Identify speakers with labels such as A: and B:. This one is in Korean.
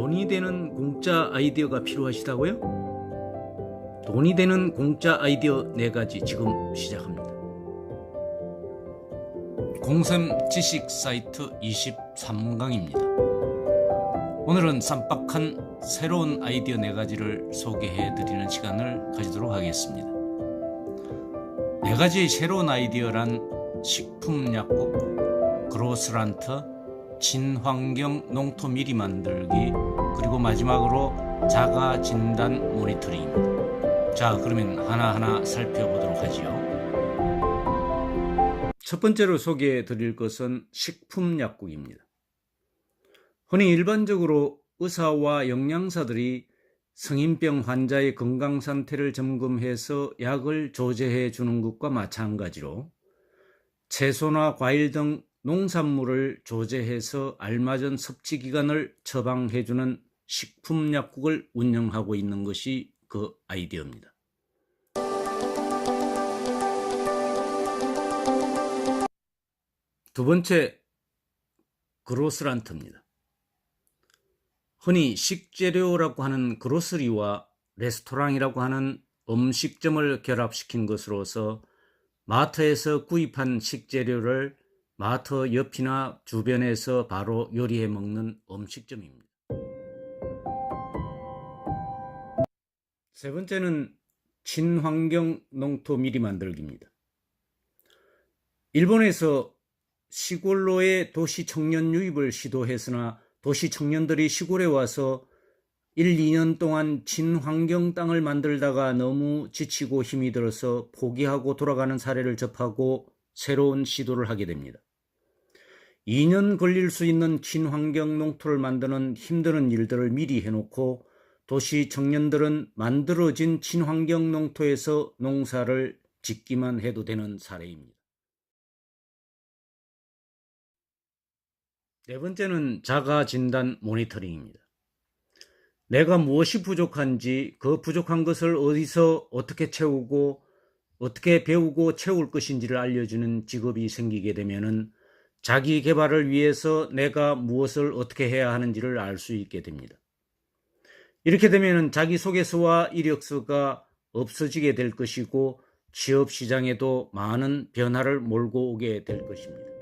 A: 돈이 되는 공짜 아이디어가 필요하시다고요? 돈이 되는 공짜 아이디어 네 가지 지금 시작합니다. 공샘 지식 사이트 23강입니다. 오늘은 쌈박한 새로운 아이디어 네 가지를 소개해 드리는 시간을 가지도록 하겠습니다. 네 가지 새로운 아이디어란 식품 약국, 그로스란트, 친환경 농토 미리 만들기, 그리고 마지막으로 자가 진단 모니터링입니다. 자, 그러면 하나하나 살펴보도록 하지요. 첫 번째로 소개해 드릴 것은 식품 약국입니다. 흔히 일반적으로 의사와 영양사들이 성인병 환자의 건강 상태를 점검해서 약을 조제해 주는 것과 마찬가지로 채소나 과일 등 농산물을 조제해서 알맞은 섭취 기간을 처방해 주는 식품 약국을 운영하고 있는 것이 그 아이디어입니다. 두 번째 그로스란트입니다. 흔히 식재료라고 하는 그로스리와 레스토랑이라고 하는 음식점을 결합시킨 것으로서 마트에서 구입한 식재료를 마트 옆이나 주변에서 바로 요리해 먹는 음식점입니다. 세 번째는 친환경 농토 미리 만들기입니다. 일본에서 시골로의 도시 청년 유입을 시도했으나 도시 청년들이 시골에 와서 1, 2년 동안 친환경 땅을 만들다가 너무 지치고 힘이 들어서 포기하고 돌아가는 사례를 접하고 새로운 시도를 하게 됩니다. 2년 걸릴 수 있는 친환경 농토를 만드는 힘드는 일들을 미리 해놓고 도시 청년들은 만들어진 친환경 농토에서 농사를 짓기만 해도 되는 사례입니다. 네 번째는 자가 진단 모니터링입니다. 내가 무엇이 부족한지 그 부족한 것을 어디서 어떻게 채우고 어떻게 배우고 채울 것인지를 알려주는 직업이 생기게 되면은 자기 개발을 위해서 내가 무엇을 어떻게 해야 하는지를 알 수 있게 됩니다. 이렇게 되면은 자기 소개서와 이력서가 없어지게 될 것이고 취업 시장에도 많은 변화를 몰고 오게 될 것입니다.